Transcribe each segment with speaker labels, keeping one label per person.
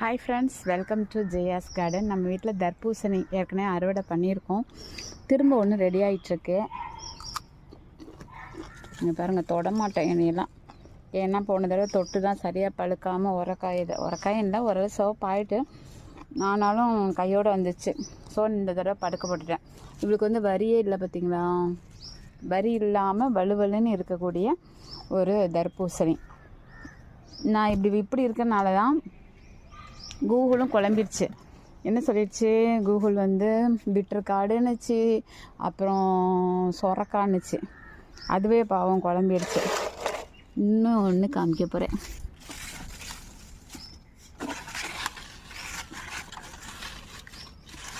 Speaker 1: Hi friends welcome to Jaya's garden நம்ம வீட்டில் தர்பூசணி ஏற்கனவே அறுவடை பண்ணியிருக்கோம். திரும்ப ஒன்று ரெடி ஆகிட்டுருக்கு இங்கே பாருங்கள் தொடமாட்டேன் என்னையெல்லாம் ஏன்னா போன தடவை தொட்டு தான் சரியாக பழுக்காமல் உரக்காய் இது உரக்காய் இல்லை ஒரு சோப் ஆகிட்டு ஆனாலும் கையோடு வந்துச்சு. ஸோ இந்த தடவை படுக்க போட்டுட்டேன். இவளுக்கு வந்து வரியே இல்லை பார்த்தீங்களா வரி இல்லாமல் வலுவலுன்னு இருக்கக்கூடிய ஒரு தர்பூசணி. நான் இப்படி இப்படி இருக்கனால தான் கூகுளும் குழம்பிடுச்சு என்ன சொல்லிடுச்சு கூகுள் வந்து பிட்ரு காடுன்னுச்சு. அப்புறம் சொரக்கான்னுச்சு. அதுவே பாவம் குழம்பிடுச்சு இன்னும் ஒன்று காமிக்க போகிறேன்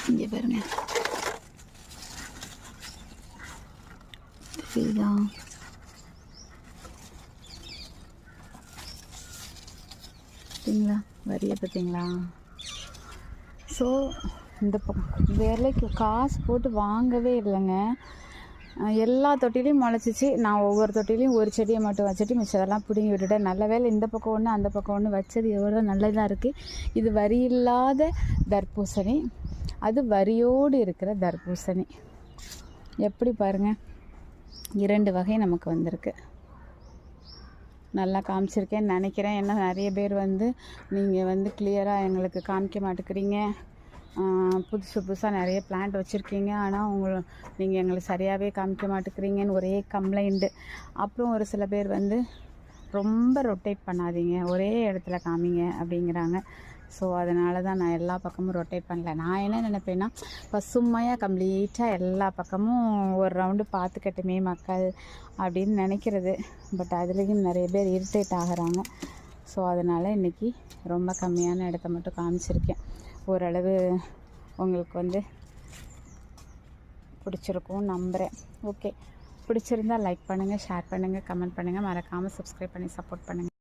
Speaker 1: இங்கே பாருங்க. இதுதான். பார்த்தீங்களா வரியை பார்த்தீங்களா? ஸோ இந்த பக்கம் விலைக்கு காசு போட்டு வாங்கவே இல்லைங்க. எல்லா தொட்டிலையும் முளைச்சிச்சு. நான் ஒவ்வொரு தொட்டிலையும் ஒரு செடியை மட்டும் வச்சுட்டு மிச்சதெல்லாம் பிடுங்கி விட்டுட்டேன். நல்ல வேலை இந்த பக்கம் ஒன்று அந்த பக்கம் ஒன்று வச்சது எவ்வளோ நல்லதாக இருக்குது இது வரி இல்லாத தர்பூசணி. அது வரியோடு இருக்கிற தர்பூசணி. எப்படி பாருங்கள் இரண்டு வகை நமக்கு வந்திருக்கு. நல்லா காமிச்சிருக்கேன்னு நினைக்கிறேன். ஏன்னா நிறைய பேர் வந்து நீங்கள் வந்து கிளியராக எங்களுக்கு காமிக்க மாட்டேக்கிறீங்க புதுசு புதுசாக நிறைய பிளான்ட் வச்சுருக்கீங்க. ஆனால் உங்களை நீங்கள் எங்களை சரியாகவே காமிக்க மாட்டேக்கிறீங்கன்னு ஒரே கம்ப்ளைண்ட்டு அப்புறம் ஒரு சில பேர் வந்து ரொம்ப ரொட்டேட் பண்ணாதீங்க. ஒரே இடத்துல காமிங்க அப்படிங்கிறாங்க. ஸோ அதனால தான் நான் எல்லா பக்கமும் ரொட்டேட் பண்ணல. நான் என்ன நினைப்பேன்னா பசுமையாக கம்ப்ளீட்டாக எல்லா பக்கமும் ஒரு ரவுண்டு பார்த்துக்கட்டுமே மக்கள் அப்படின்னு நினைக்கிறது. பட் அதுலேயும் நிறைய பேர் இரிட்டேட் ஆகிறாங்க. ஸோ அதனால் இன்றைக்கி ரொம்ப கம்மியான இடத்த மட்டும் காமிச்சிருக்கேன். ஓரளவு உங்களுக்கு வந்து பிடிச்சிருக்கும் நம்புகிறேன் ஓகே பிடிச்சிருந்தா லைக் பண்ணுங்கள் ஷேர் பண்ணுங்கள் கமெண்ட் பண்ணுங்கள் மறக்காமல் சப்ஸ்கிரைப் பண்ணி சப்போர்ட் பண்ணுங்கள்